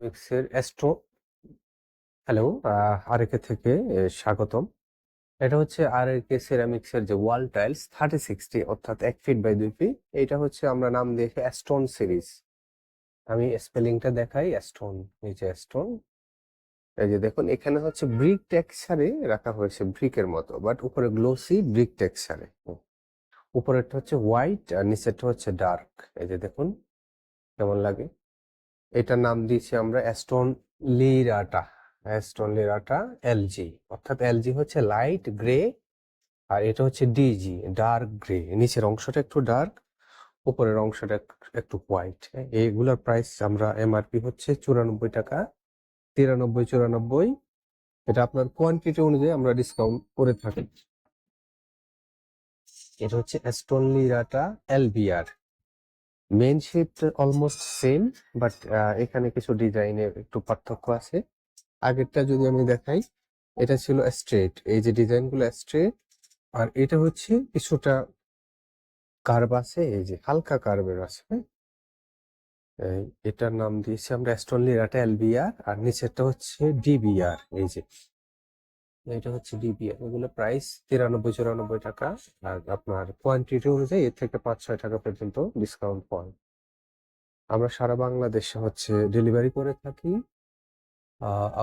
মিক্সের astro hello আরেকে থেকে এ, স্বাগতম। এটা হচ্ছে আরএকে সেরামিক্সের যে ওয়াল টাইলস থার্টি সিক্সটি অর্থাৎ এক ফিট বাই দুই ফিট এইটা হচ্ছে আমরা নাম দিয়েছি অ্যাস্টন সিরিজ আমি স্পেলিংটা দেখাই অ্যাস্টন এই যে অ্যাস্টন এই যে দেখুন এখানে হচ্ছে ব্রিক টেক্সচারে রাখা হয়েছে ব্রিকের মতো বাট উপরে গ্লোসি ব্রিক টেক্সচারে উপরেরটা হচ্ছে হোয়াইট আর নিচেরটা হচ্ছে ডার্ক এই যে দেখুন কেমন লাগে? এটার নাম দিয়েছি আমরা অ্যাস্টন লিরাটা অ্যাস্টন লিরাটা এলজি। অর্থাৎ এলজি হচ্ছে লাইট গ্রে আর এটা হচ্ছে ডিজি, ডার্ক গ্রে। নিচের অংশটা একটু ডার্ক, উপরের অংশটা এক- একটু হোয়াইট। এইগুলোর প্রাইস আমরা এমআরপি হচ্ছে চুরানব্বই টাকা, তিরানব্বই, চুরানব্বই। এটা আপনার কোয়ান্টিটি অনুযায়ী আমরা ডিসকাউন্ট করে থাকি। এটা হচ্ছে Aston লিরাটা LBR. Main shape almost same but এখানে কিছু ডিজাইনের একটু পার্থক্য আছে। আগেরটা যদি আমি দেখাই, এটা ছিল স্ট্রেট এই যে ডিজাইনগুলো স্ট্রেট আর এটা হচ্ছে কিছুটা কার্ভ আছে, এই যে হালকা কার্ভের আছে হ্যাঁ? এটার নাম দিয়েছি আমরা অ্যাস্টন লিরাটা এলবিআর আর নিচেরটা হচ্ছে ডিবিআর এই যে। এটা হচ্ছে ডিবিআর এগুলো প্রাইস তিরানব্বই, চুরানব্বই টাকা। আর আপনার কোয়ান্টিটি অনুযায়ী এর থেকে পাঁচ ছয় টাকা পর্যন্ত ডিসকাউন্ট পান আমরা সারা বাংলাদেশে হচ্ছে ডেলিভারি করে থাকি।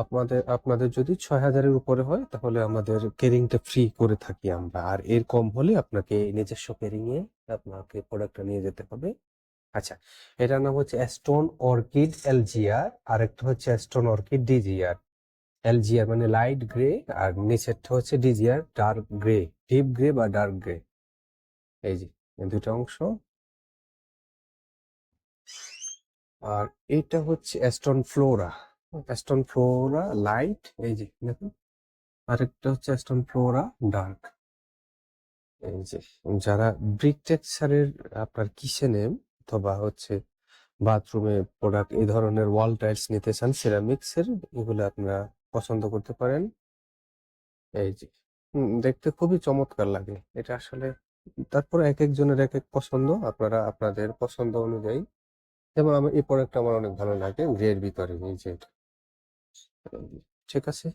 আপনাদের আপনাদের যদি ছয় হাজারের উপরে হয়, তাহলে আমাদের কেরিংটা ফ্রি করে থাকি আমরা। আর এর কম হলে আপনাকে নিজস্ব কেরিং এ আপনাকে প্রোডাক্টটা নিয়ে যেতে হবে। আচ্ছা এটার নাম হচ্ছে অ্যাস্টন অর্কিড এলজিআর আর একটা হচ্ছে অ্যাস্টন অর্কিড ডিজিআর এলজিআর মানে লাইট গ্রে আর নিচেরটা হচ্ছে DGR dark grey deep grey বা ডার্ক গ্রে এই যে দুটো অংশ। আর এটা হচ্ছে Aston Flora Aston Flora light এই যে, দেখুন। আরেকটা হচ্ছে অ্যাস্টন ফ্লোরা ডার্ক এই যে, যারা ব্রিক টেক্সচারের আপনার কিচেনে অথবা হচ্ছে বাথরুমে প্রোডাক্ট এই ধরনের ওয়াল টাইলস নিতে চান সিরামিক্স এর, এগুলো আপনারা পছন্দ করতে পারেন। এই যে দেখতে খুবই চমৎকার লাগে। এটা আসলে তারপরে এক একজনের এক এক পছন্দ, আপনারা আপনাদের পছন্দ অনুযায়ী। যেমন আমার এই প্রোডাক্টটা আমার অনেক ভালো লাগে গ্রের ভিতরে যে ঠিক আছে?